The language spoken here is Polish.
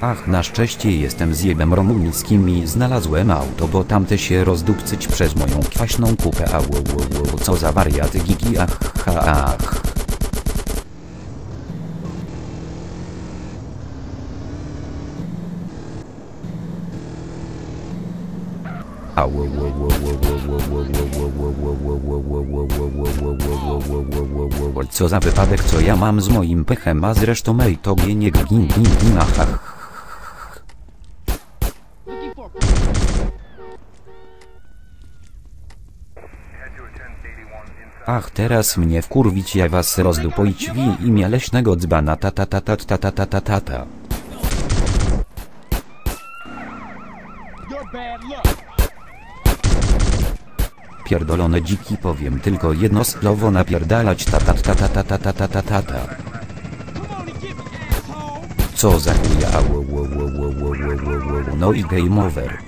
Ach na szczęście jestem zjebem rumuńskim i znalazłem auto, bo tamte się rozdupcyć przez moją kwaśną kupę a wo, wo, wo, co za wariaty gigi ach ha ach. A wo, wo, wo, wo, wo, wo, wo, wo, wo, wo, Co za wypadek co ja mam z moim pechem a zresztą ej to nie gin gin gin. Ach teraz mnie wkurwić ja was rozdupoić w imię leśnego dzbana ta ta ta ta ta ta ta ta ta ta. Pierdolone dziki powiem tylko jedno słowo napierdalać ta ta ta ta ta ta ta ta ta ta ta. Co za chuja no i game over.